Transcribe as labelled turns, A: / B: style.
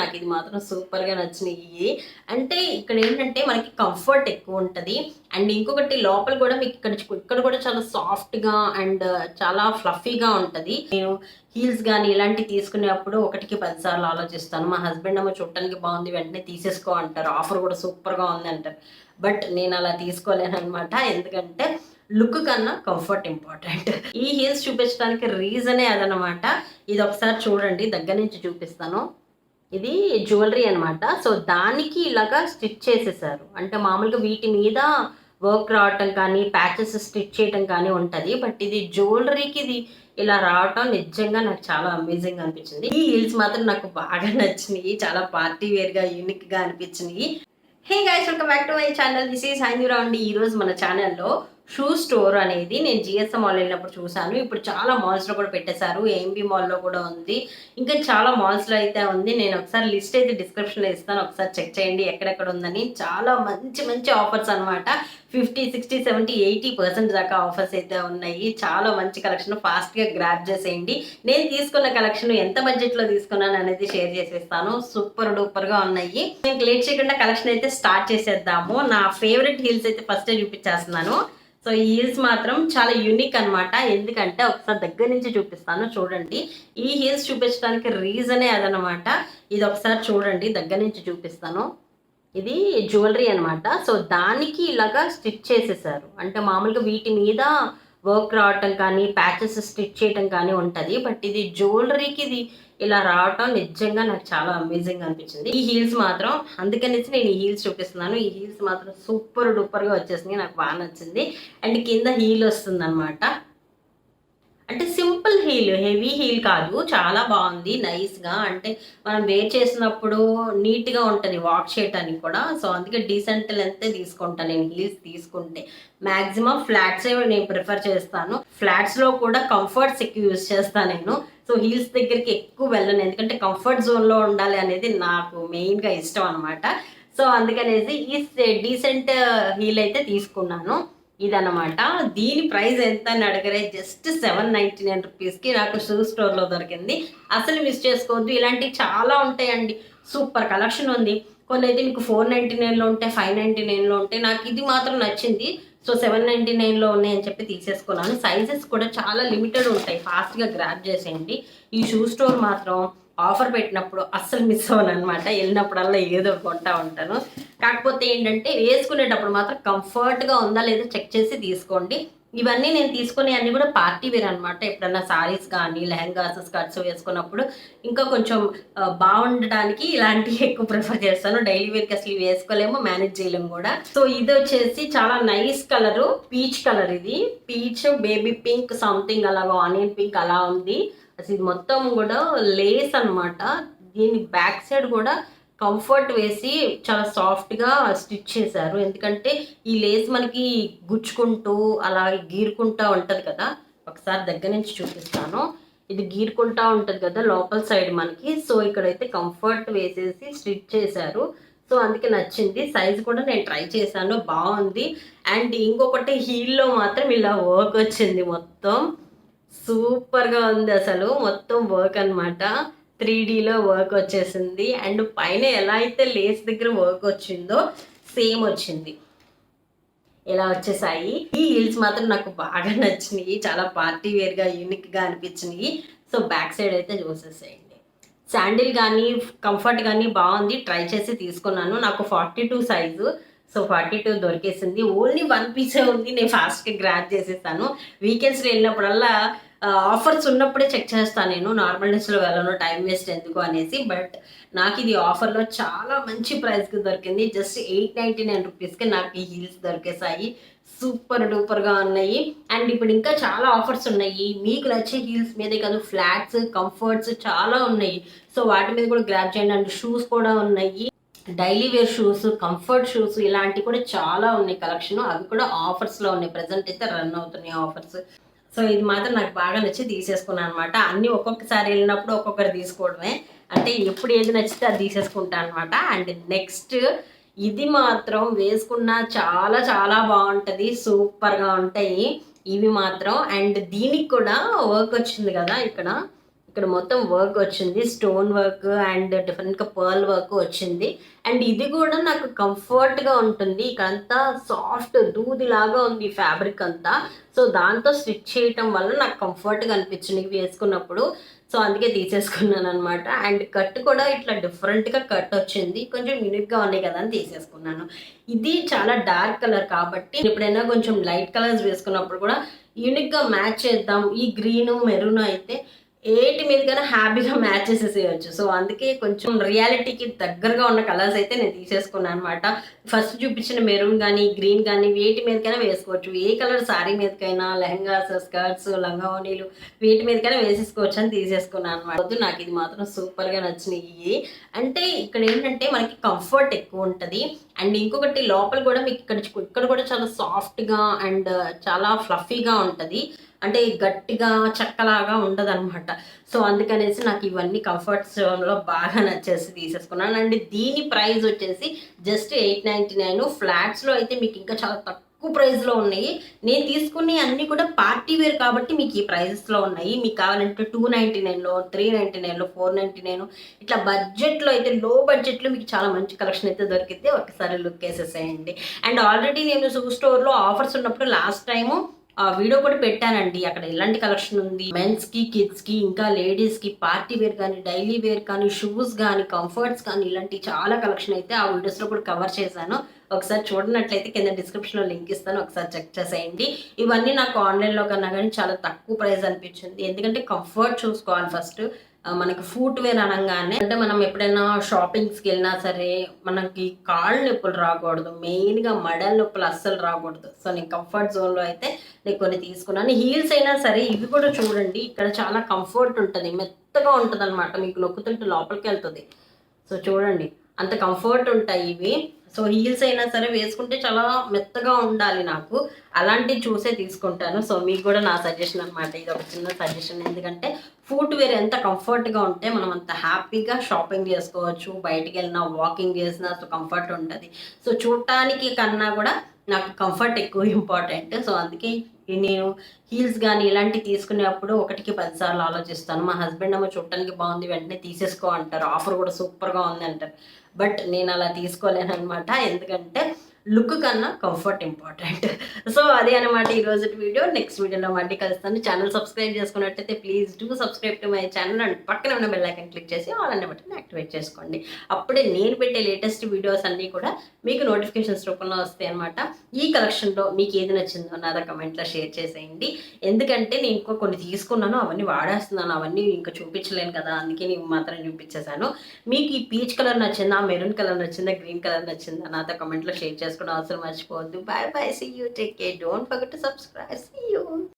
A: నాకు ఇది మాత్రం సూపర్గా నచ్చినాయి అంటే ఇక్కడ ఏంటంటే మనకి కంఫర్ట్ ఎక్కువ ఉంటుంది. అండ్ ఇంకొకటి లోపల కూడా మీకు ఇక్కడ ఇక్కడ కూడా చాలా సాఫ్ట్గా అండ్ చాలా ఫ్లఫీగా ఉంటుంది. నేను హీల్స్ కానీ ఇలాంటివి తీసుకునేప్పుడు ఒకటికి పదిసార్లు ఆలోచిస్తాను. మా హస్బెండ్ అమ్మ చూడటానికి బాగుంది వెంటనే తీసేసుకో అంటారు. ఆఫర్ కూడా సూపర్గా ఉంది అంటారు. బట్ నేను అలా తీసుకోలేను అనమాట ఎందుకంటే లుక్ కన్నా కంఫర్ట్ ఇంపార్టెంట్ ఈ హీల్స్ చూపించడానికి రీజనే అదనమాట ఇది ఒకసారి చూడండి దగ్గర నుంచి చూపిస్తాను. ఇది జ్యువెలరీ అన్నమాట. సో దానికి ఇలాగా స్టిచ్ చేసేసారు. అంటే మామూలుగా వీటి మీద వర్క్ రావటం కానీ ప్యాచెస్ స్టిచ్ చేయటం కానీ ఉంటుంది. బట్ ఇది జ్యువెలరీకి ఇది ఇలా రావటం నిజంగా నాకు చాలా అమేజింగ్ అనిపించింది. ఈ హీల్స్ మాత్రం నాకు బాగా నచ్చినాయి. చాలా పార్టీ వేర్గా యూనిక్గా అనిపించినాయి. Hey guys welcome back to my channel this is Haindura అండి. ఈరోజు మన ఛానల్లో షూ స్టోర్ అనేది నేను జిఎస్ఎం మాల్ వెళ్ళినప్పుడు చూశాను. ఇప్పుడు చాలా మాల్స్లో కూడా పెట్టేశారు. ఏఎంబి మాల్లో కూడా ఉంది. ఇంకా చాలా మాల్స్లో అయితే ఉంది. నేను ఒకసారి లిస్ట్ అయితే డిస్క్రిప్షన్లో ఇస్తాను. ఒకసారి చెక్ చేయండి ఎక్కడెక్కడ ఉందని. చాలా మంచి మంచి ఆఫర్స్ అనమాట fifty sixty seventy eighty percent దాకా ఆఫర్స్ అయితే ఉన్నాయి. చాలా మంచి కలెక్షన్ ఫాస్ట్గా గ్రాప్ చేసేయండి. నేను తీసుకున్న కలెక్షన్ ఎంత బడ్జెట్లో తీసుకున్నాను అనేది షేర్ చేసేస్తాను. సూపర్ డూపర్గా ఉన్నాయి. నేను లేట్ చేయకుండా కలెక్షన్ అయితే స్టార్ట్ చేసేద్దాము. నా ఫేవరెట్ హీల్స్ అయితే ఫస్టే చూపించేస్తున్నాను. సో ఈ హీల్స్ మాత్రం చాలా యూనిక్ అన్నమాట. ఎందుకంటే ఒకసారి దగ్గర నుంచి చూపిస్తాను చూడండి. ఈ హీల్స్ చూపించడానికి రీజనే అదనమాట ఇది ఒకసారి చూడండి దగ్గర నుంచి చూపిస్తాను. ఇది జ్యువెలరీ అన్నమాట. సో దానికి ఇలాగా స్టిచ్ చేసేసారు. అంటే మామూలుగా వీటి మీద వర్క్ రావటం కానీ ప్యాచెస్ స్టిచ్ చేయటం కానీ ఉంటుంది. బట్ ఇది జ్యువెలరీకి ఇది ఇలా రావటం నిజంగా నాకు చాలా అమేజింగ్ అనిపించింది. ఈ హీల్స్ మాత్రం అందుకనేసి నేను ఈ హీల్స్ చూపిస్తున్నాను. ఈ హీల్స్ మాత్రం సూపర్ డూపర్గా వచ్చేసింది నాకు బాగా నచ్చింది. అండ్ కింద హీల్ వస్తుంది అనమాట అంటే సింపుల్ హీల్ హెవీ హీల్ కాదు. చాలా బాగుంది నైస్గా. అంటే మనం వేర్ చేసినప్పుడు నీట్గా ఉంటుంది వాక్ చేయటానికి కూడా. సో అందుకే డీసెంట్ లెంత్ తీసుకుంటాను నేను హీల్స్ తీసుకుంటే. మ్యాక్సిమం ఫ్లాట్సే నేను ప్రిఫర్ చేస్తాను. ఫ్లాట్స్లో కూడా కంఫర్ట్స్ ఎక్కువ యూస్ చేస్తాను నేను. సో హీల్స్ దగ్గరికి ఎక్కువ వెళ్ళను. ఎందుకంటే కంఫర్ట్ జోన్లో ఉండాలి అనేది నాకు మెయిన్గా ఇష్టం అనమాట సో అందుకనేసి ఈ డీసెంట్ హీల్ అయితే తీసుకున్నాను. ఇదనమాట దీని ప్రైస్ ఎంత అని అడగరే జస్ట్ సెవెన్ నైంటీ నైన్ రూపీస్కి నాకు షూ స్టోర్లో దొరికింది. అసలు మిస్ చేసుకోవద్దు. ఇలాంటివి చాలా ఉంటాయండి. సూపర్ కలెక్షన్ ఉంది. కొన్ని అయితే మీకు ఫోర్ నైంటీ నైన్లో ఉంటాయి ఫైవ్ నైంటీ నైన్లో ఉంటాయి. నాకు ఇది మాత్రం నచ్చింది. సో సెవెన్ నైంటీ నైన్లో ఉన్నాయని చెప్పి తీసేసుకున్నాను. సైజెస్ కూడా చాలా లిమిటెడ్ ఉంటాయి. ఫాస్ట్గా గ్రాప్ చేసేయండి. ఈ షూ స్టోర్ మాత్రం ఆఫర్ పెట్టినప్పుడు అస్సలు మిస్ అవ్వను అనమాట వెళ్ళినప్పుడల్లా ఏదో కొంటా ఉంటాను. కాకపోతే ఏంటంటే వేసుకునేటప్పుడు మాత్రం కంఫర్ట్గా ఉందా లేదా చెక్ చేసి తీసుకోండి. ఇవన్నీ నేను తీసుకునే అన్ని కూడా పార్టీ వేర్ అనమాట ఎప్పుడన్నా సారీస్ కానీ లెహంగాస్ స్కర్ట్స్ వేసుకున్నప్పుడు ఇంకా కొంచెం బాగుండడానికి ఇలాంటివి ఎక్కువ ప్రిఫర్ చేస్తాను. డైలీ వేర్కి అసలు ఇవి వేసుకోలేము మేనేజ్ చేయలేము కూడా. సో ఇది వచ్చేసి చాలా నైస్ కలరు పీచ్ కలర్ ఇది. పీచ్ బేబీ పింక్ సంథింగ్ అలాగా ఆనియన్ పింక్ అలా ఉంది. అసలు ఇది మొత్తం కూడా లేస్ అన్నమాట. దీని బ్యాక్ సైడ్ కూడా కంఫర్ట్ వేసి చాలా సాఫ్ట్గా స్టిచ్ చేశారు. ఎందుకంటే ఈ లేస్ మనకి గుచ్చుకుంటూ అలా గీరుకుంటూ ఉంటుంది కదా. ఒకసారి దగ్గర నుంచి చూపిస్తాను. ఇది గీరుకుంటా ఉంటుంది కదా లోపల సైడ్ మనకి. సో ఇక్కడైతే కంఫర్ట్ వేసేసి స్టిచ్ చేశారు. సో అందుకే నచ్చింది. సైజ్ కూడా నేను ట్రై చేశాను. బాగుంది. అండ్ ఇంకొకటి హీల్లో మాత్రం ఇలా వర్క్ వచ్చింది మొత్తం. సూపర్గా ఉంది అసలు. మొత్తం వర్క్ అనమాట త్రీ డీలో వర్క్ వచ్చేసింది. అండ్ పైన ఎలా అయితే లేస్ దగ్గర వర్క్ వచ్చిందో సేమ్ వచ్చింది. ఇలా వచ్చేసాయి. ఈ హీల్స్ మాత్రం నాకు బాగా నచ్చినాయి. చాలా పార్టీ వేర్గా యూనిక్గా అనిపించినాయి. సో బ్యాక్ సైడ్ అయితే చూసేసేయండి. శాండిల్ కానీ కంఫర్ట్ కానీ బాగుంది. ట్రై చేసి తీసుకున్నాను. నాకు forty two size. So forty two దొరికేసింది. Only one పీసే ఉంది. నేను ఫాస్ట్గా గ్రాప్ చేసేసాను. వీకెండ్స్లో వెళ్ళినప్పుడల్లా ఆఫర్స్ ఉన్నప్పుడే చెక్ చేస్తాను నేను. నార్మల్ డేస్లో వెళ్ళను టైం వేస్ట్ ఎందుకు అనేసి. బట్ నాకు ఇది ఆఫర్లో చాలా మంచి ప్రైస్కి దొరికింది. జస్ట్ ఎయిట్ నైంటీ నైన్ రూపీస్కి నాకు ఈ హీల్స్ దొరికేసాయి సూపర్ డూపర్గా ఉన్నాయి. అండ్ ఇప్పుడు ఇంకా చాలా ఆఫర్స్ ఉన్నాయి. మీకు నచ్చే హీల్స్ మీదే కాదు ఫ్లాట్స్ కంఫర్ట్స్ చాలా ఉన్నాయి. సో వాటి మీద కూడా గ్రాప్ చేయండి. అండ్ షూస్ కూడా ఉన్నాయి. Daily wear shoes comfort shoes ఇలాంటివి కూడా చాలా ఉన్నాయి. కలెక్షన్ అవి కూడా ఆఫర్స్లో ఉన్నాయి. ప్రజెంట్ అయితే రన్ అవుతున్నాయి ఆఫర్స్ సో ఇది మాత్రం నాకు బాగా నచ్చి తీసేసుకున్నాను అనమాట అన్నీ ఒక్కొక్కసారి వెళ్ళినప్పుడు ఒక్కొక్కటి తీసుకోవడమే. అంటే ఎప్పుడు ఏది నచ్చితే అది తీసేసుకుంటాను అనమాట అండ్ నెక్స్ట్ ఇది మాత్రం వేసుకున్న చాలా చాలా బాగుంటుంది. సూపర్గా ఉంటాయి. ఇవి మాత్రం. అండ్ దీనికి కూడా వర్క్ వచ్చింది కదా ఇక్కడ. ఇక్కడ మొత్తం వర్క్ వచ్చింది స్టోన్ వర్క్ అండ్ డిఫరెంట్గా పర్ల్ వర్క్ వచ్చింది. అండ్ ఇది కూడా నాకు కంఫర్ట్గా ఉంటుంది. ఇక్కడంతా సాఫ్ట్ దూది లాగా ఉంది ఫ్యాబ్రిక్ అంతా. సో దాంతో స్టిచ్ చేయటం వల్ల నాకు కంఫర్ట్గా అనిపించింది. ఇవి వేసుకున్నప్పుడు. సో అందుకే తీసేసుకున్నాను అనమాట అండ్ కట్ కూడా ఇట్లా డిఫరెంట్గా కట్ వచ్చింది. కొంచెం యూనిక్గా ఉన్నాయి కదా అని తీసేసుకున్నాను. ఇది చాలా డార్క్ కలర్ కాబట్టి ఎప్పుడైనా కొంచెం లైట్ కలర్స్ వేసుకున్నప్పుడు కూడా యూనిక్గా మ్యాచ్ చేద్దాం. ఈ గ్రీన్ మెరూన్ అయితే ఏటి మీదకైనా హ్యాపీగా మ్యాచ్ చేసేసేయచ్చు. సో అందుకే కొంచెం రియాలిటీకి దగ్గరగా ఉన్న కలర్స్ అయితే నేను తీసేసుకున్నాను అనమాట ఫస్ట్ చూపించిన మెరూన్ కానీ గ్రీన్ కానీ వేటి మీదకైనా వేసుకోవచ్చు. ఏ కలర్ శారీ మీదకైనా లెహంగాస్ స్కర్ట్స్ లంగావోనీలు వేటి మీదకైనా వేసేసుకోవచ్చు అని తీసేసుకున్నాను అనమాట నాకు ఇది మాత్రం సూపర్గా నచ్చినాయి అంటే ఇక్కడ ఏంటంటే మనకి కంఫర్ట్ ఎక్కువ ఉంటుంది. అండ్ ఇంకొకటి లోపల కూడా మీకు ఇక్కడ ఇక్కడ కూడా చాలా సాఫ్ట్గా అండ్ చాలా ఫ్లఫీగా ఉంటుంది. అంటే గట్టిగా చెక్కలాగా ఉండదు అనమాట సో అందుకనేసి నాకు ఇవన్నీ కంఫర్ట్ జోన్లో బాగా నచ్చేసి తీసేసుకున్నాను. అండ్ దీని ప్రైస్ వచ్చేసి జస్ట్ ఎయిట్ నైంటీ నైన్ ఫ్లాట్స్లో అయితే మీకు ఇంకా చాలా తక్కువ ప్రైస్లో ఉన్నాయి. నేను తీసుకునే అన్నీ కూడా పార్టీ వేర్ కాబట్టి మీకు ఈ ప్రైజెస్లో ఉన్నాయి. మీకు కావాలంటే టూ నైంటీ నైన్లో త్రీ నైంటీ నైన్లో ఫోర్ నైంటీ నైన్ ఇట్లా బడ్జెట్లో అయితే లో బడ్జెట్లో మీకు చాలా మంచి కలెక్షన్ అయితే దొరికితే ఒకసారి లుక్ వేసేసేయండి. అండ్ ఆల్రెడీ నేను షూ స్టోర్లో ఆఫర్స్ ఉన్నప్పుడు లాస్ట్ టైము ఆ వీడియో కూడా పెట్టానండి. అక్కడ ఎలాంటి కలెక్షన్ ఉంది? మెన్స్కి కిడ్స్కి ఇంకా లేడీస్కి పార్టీ వేర్ కానీ డైలీ వేర్ కానీ షూస్ కానీ కంఫర్ట్స్ కానీ ఇలాంటి చాలా కలెక్షన్ అయితే ఆ వీడియోస్లో కూడా కవర్ చేశాను. ఒకసారి చూడనట్లయితే కింద డిస్క్రిప్షన్లో లింక్ ఇస్తాను ఒకసారి చెక్ చేసేయండి. ఇవన్నీ నాకు ఆన్లైన్లో కన్నా కానీ చాలా తక్కువ ప్రైస్ అనిపించింది. ఎందుకంటే కంఫర్ట్ చూసుకోవాలి ఫస్ట్ మనకి ఫుట్ వేర్ అనగానే అంటే మనం ఎప్పుడైనా షాపింగ్స్కి వెళ్ళినా సరే మనకి కాళ్ళు నొప్పులు రాకూడదు. మెయిన్గా మడల నొప్పులు అస్సలు రాకూడదు. సో నేను కంఫర్ట్ జోన్లో అయితే నేను కొన్ని తీసుకున్నాను. హీల్స్ అయినా సరే ఇవి కూడా చూడండి. ఇక్కడ చాలా కంఫర్ట్ ఉంటుంది. మెత్తగా ఉంటుంది అనమాట మీకు నొక్కుతుంటే లోపలికి వెళ్తుంది. సో చూడండి. అంత కంఫర్ట్ ఉంటాయి ఇవి. సో హీల్స్ అయినా సరే వేసుకుంటే చాలా మెత్తగా ఉండాలి నాకు. అలాంటివి చూసే తీసుకుంటాను. సో మీకు కూడా నా సజెషన్ అనమాట ఇది ఒక చిన్న సజెషన్ ఎందుకంటే ఫుట్ వేర్ ఎంత కంఫర్ట్గా ఉంటే మనం అంత హ్యాపీగా షాపింగ్ చేసుకోవచ్చు. బయటికి వెళ్ళినా వాకింగ్ చేసినా సో కంఫర్ట్ ఉంటుంది. సో చూడటానికి కన్నా కూడా నాకు కంఫర్ట్ ఎక్కువ ఇంపార్టెంట్ సో అందుకే నేను హీల్స్ కానీ ఇలాంటివి తీసుకునేప్పుడు ఒకటికి పదిసార్లు ఆలోచిస్తాను. మా హస్బెండ్ అమ్మ చూడటానికి బాగుంది వెంటనే తీసేసుకో అంటారు. ఆఫర్ కూడా సూపర్గా ఉంది అంటారు. బట్ నేను అలా తీసుకోలేను అనమాట ఎందుకంటే లుక్ కన్నా కంఫర్ట్ ఇంపార్టెంట్. సో అదే అనమాట ఈ రోజు వీడియో. నెక్స్ట్ వీడియోలో మళ్ళీ కలుస్తాను. ఛానల్ సబ్స్క్రైబ్ చేసుకున్నట్టయితే please do subscribe to my channel and పక్కన ఉన్న బెల్ ఐకన్ క్లిక్ చేసి ఆల్ అన్న బటన్ యాక్టివేట్ చేసుకోండి. అప్పుడే నేను పెట్టే లేటెస్ట్ వీడియోస్ అన్నీ కూడా మీకు నోటిఫికేషన్స్ రూపంలో వస్తాయి అనమాట ఈ కలెక్షన్లో మీకు ఏది నచ్చిందో నాదో కమెంట్లో షేర్ చేసేయండి. ఎందుకంటే నేను ఇంకో కొన్ని తీసుకున్నాను అవన్నీ వాడేస్తున్నాను అవన్నీ ఇంకా చూపించలేను కదా అందుకే నేను మాత్రం చూపించేశాను. మీకు ఈ పీచ్ కలర్ నచ్చిందా మెరూన్ కలర్ నచ్చిందా గ్రీన్ కలర్ నచ్చిందా నాతో కమెంట్లో షేర్ చేసుకోవడం అవసరం మర్చిపోవద్దు bye bye see you take care don't forget to subscribe see you